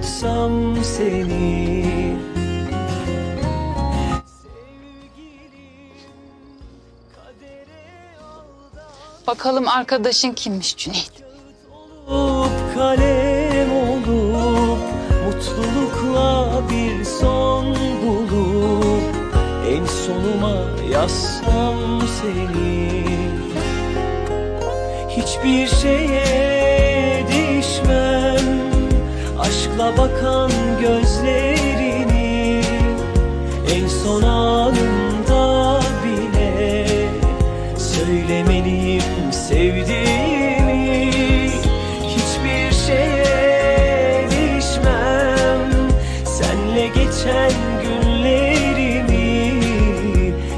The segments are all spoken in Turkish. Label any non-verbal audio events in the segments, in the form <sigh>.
tutsam seni. Bakalım arkadaşın kimmiş Cüneyt? olup kalem olup mutlulukla bir son bulup en sonuma yazsam seni. Hiçbir şeye değişmem aşkla bakan gözlerini en son anında bile söylemeliyim sevdiğimi. Hiçbir şeye değişmem senle geçen günlerimi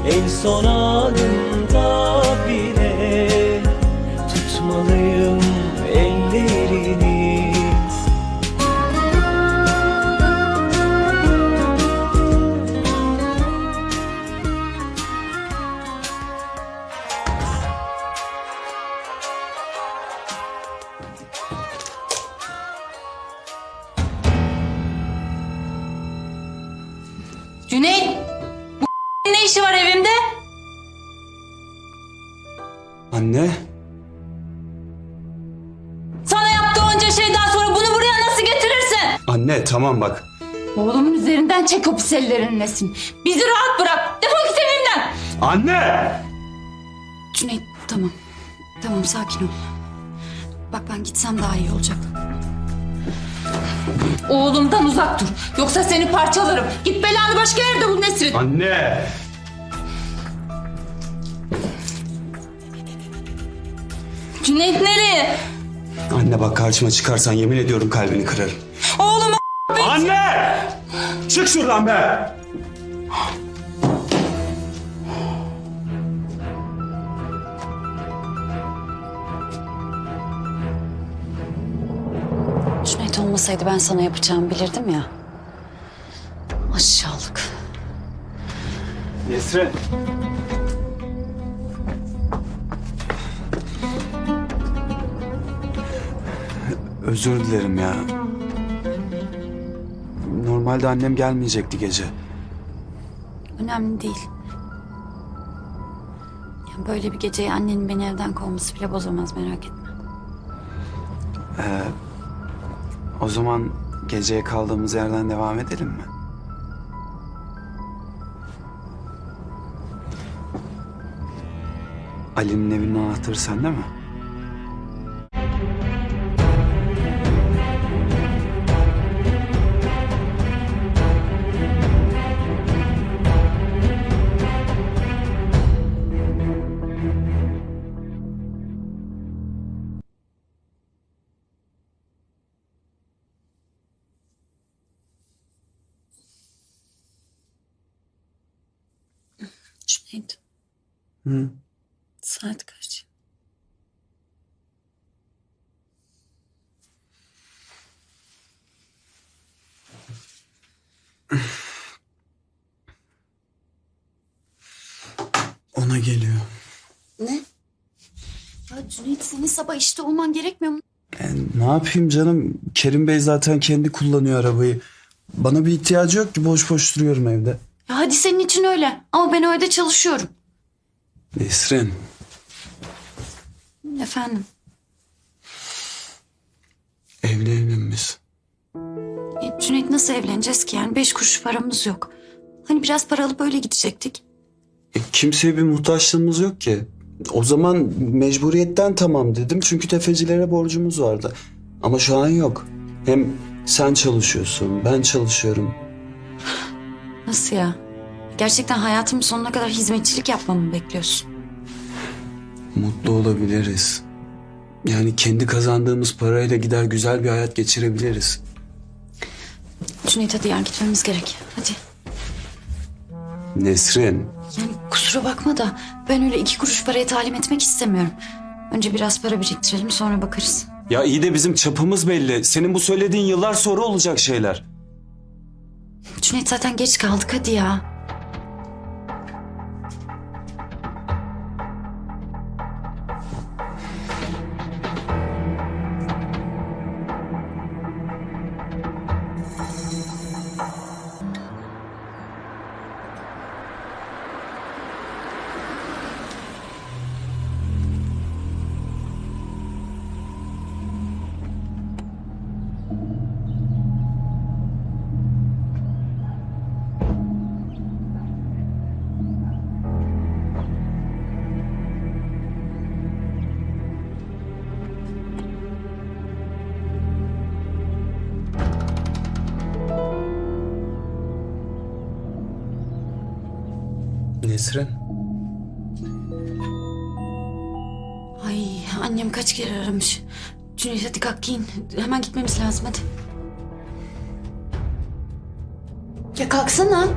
en son anında Cüneyt! Bu <laughs> ne işi var evimde? Anne, Sana yaptığı onca şeyden sonra bunu buraya nasıl getirirsin? anne tamam bak. Oğlumun üzerinden çek o pis ellerin Nesin. Bizi rahat bırak. Defol git evimden. Anne! Cüneyt tamam. Tamam sakin ol. Bak ben gitsem daha iyi olacak. Oğlumdan uzak dur. Yoksa seni parçalarım. Git belanı başka yerde bul Nesrin. Anne! Cüneyt nereye? Anne bak karşıma çıkarsan yemin ediyorum kalbini kırarım. Oğlumu Anne! Çık şuradan be! Cüneyt olmasaydı ben sana yapacağımı bilirdim ya. Aşağılık. Nesrin. Özür dilerim ya. Normalde annem gelmeyecekti gece. Önemli değil. Ya böyle bir geceyi annenin beni evden kovması bile bozamaz merak etme. O zaman geceye kaldığımız yerden devam edelim mi? Ali'nin evinin anahtarı sende mi? Cüneyt Hı. saat kaç? Ona geliyor. Ne? Ya Cüneyt senin sabah işte olman gerekmiyor mu? E, ne yapayım canım? Kerim Bey zaten kendi kullanıyor arabayı. Bana bir ihtiyacı yok ki boş boş duruyorum evde. Ya hadi senin için öyle ama ben öyle çalışıyorum. Nesrin. Efendim Evlenelim biz. e, Cüneyt nasıl evleneceğiz ki yani beş kuruş paramız yok. Hani biraz para alıp öyle gidecektik. E, kimseye bir muhtaçlığımız yok ki. O zaman mecburiyetten tamam dedim çünkü tefecilere borcumuz vardı. Ama şu an yok. Hem sen çalışıyorsun, ben çalışıyorum. Nasıl ya? Gerçekten hayatımın sonuna kadar hizmetçilik yapmamı mı bekliyorsun? Mutlu olabiliriz. Yani kendi kazandığımız parayla gider güzel bir hayat geçirebiliriz. Cüneyt hadi yani gitmemiz gerek. Hadi. Nesrin, Yani kusura bakma da ben öyle iki kuruş paraya talim etmek istemiyorum. Önce biraz para biriktirelim sonra bakarız. ya iyi de bizim çapımız belli. Senin bu söylediğin yıllar sonra olacak şeyler. Cüneyt zaten geç kaldık hadi ya. Nesrin. Ay annem kaç kere aramış. Cüneyt hadi kalk giyin. Hemen gitmemiz lazım hadi. Ya kalksana.